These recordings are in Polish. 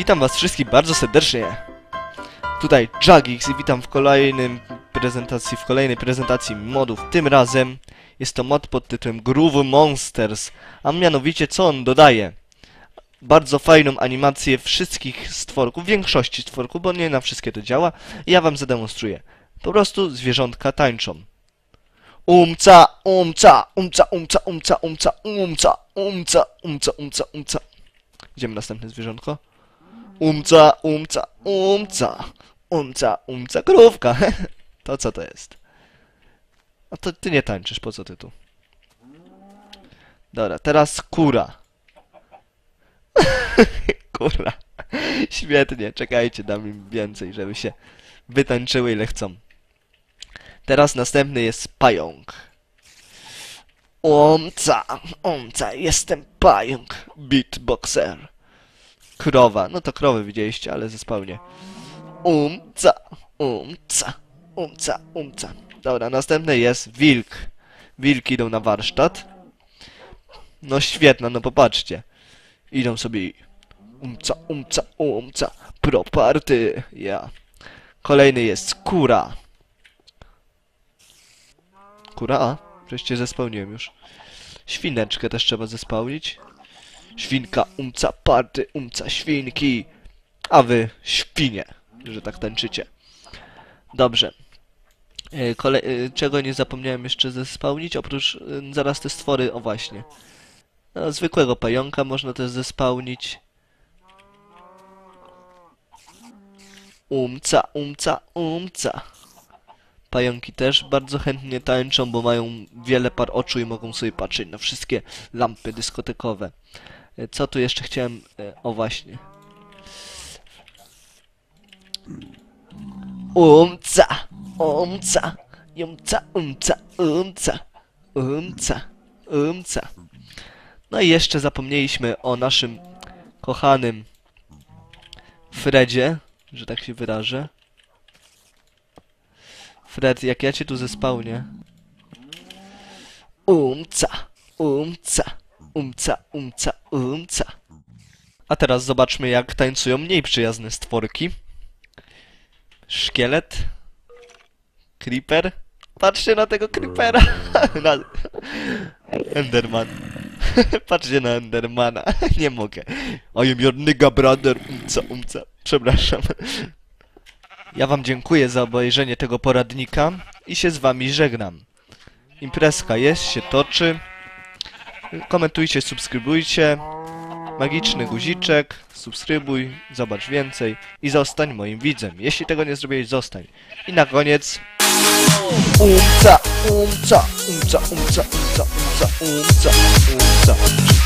Witam was wszystkich bardzo serdecznie. Tutaj Jagix i witam w kolejnym prezentacji, w kolejnej prezentacji modów. Tym razem jest to mod pod tytułem Groove Monsters, a mianowicie co on dodaje? Bardzo fajną animację wszystkich stworków, większości stworków, bo nie na wszystkie to działa. Ja wam zademonstruję. Po prostu zwierzątka tańczą. Umca, umca, umca, umca, umca, umca, umca, umca, umca, umca, umca. Idziemy następne zwierzątko. Umca, umca, umca, umca, umca, krówka. To co to jest? A to ty nie tańczysz, po co ty tu? Dobra, teraz kura. Kura. Świetnie, czekajcie, dam im więcej, żeby się wytańczyły ile chcą. Teraz następny jest pająk. Omca, omca, jestem pająk, beatboxer. Krowa, no to krowy widzieliście, ale zespałnie. Umca, umca, umca, umca. Dobra, następny jest wilk. Wilki idą na warsztat. No świetna, no popatrzcie. Idą sobie umca, umca, umca, pro party, ja. Kolejny jest kura. Kura, a? Wreszcie zespełniłem już. Świneczkę też trzeba zespełnić. Świnka, umca, party, umca, świnki. A wy, świnie, że tak tańczycie. Dobrze. E, Kole e, czego nie zapomniałem jeszcze zespełnić? Oprócz e, zaraz te stwory, o właśnie. No, zwykłego pająka można też zespełnić. Umca, umca, umca. Pająki też bardzo chętnie tańczą, bo mają wiele par oczu i mogą sobie patrzeć na wszystkie lampy dyskotekowe. E, Co tu jeszcze chciałem... e, O właśnie. Umca, umca, umca, umca, umca, umca, umca. No i jeszcze zapomnieliśmy o naszym kochanym Fredzie, że tak się wyrażę. Fred, jak ja cię tu zespałnię. Umca, umca, umca, umca, umca. A teraz zobaczmy, jak tańcują mniej przyjazne stworki. Szkielet. Creeper. Patrzcie na tego creepera. na... Enderman. Patrzcie na Endermana. Nie mogę. I am your nigga brother. Umca, umca. Przepraszam. Ja wam dziękuję za obejrzenie tego poradnika i się z wami żegnam. Imprezka jest, się toczy. Komentujcie, subskrybujcie. Magiczny guziczek, subskrybuj, zobacz więcej i zostań moim widzem. Jeśli tego nie zrobiłeś, zostań. I na koniec... Umca, umca, umca, umca, umca, umca, umca, umca.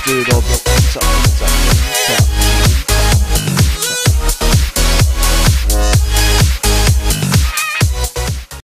Umca, umca, umca.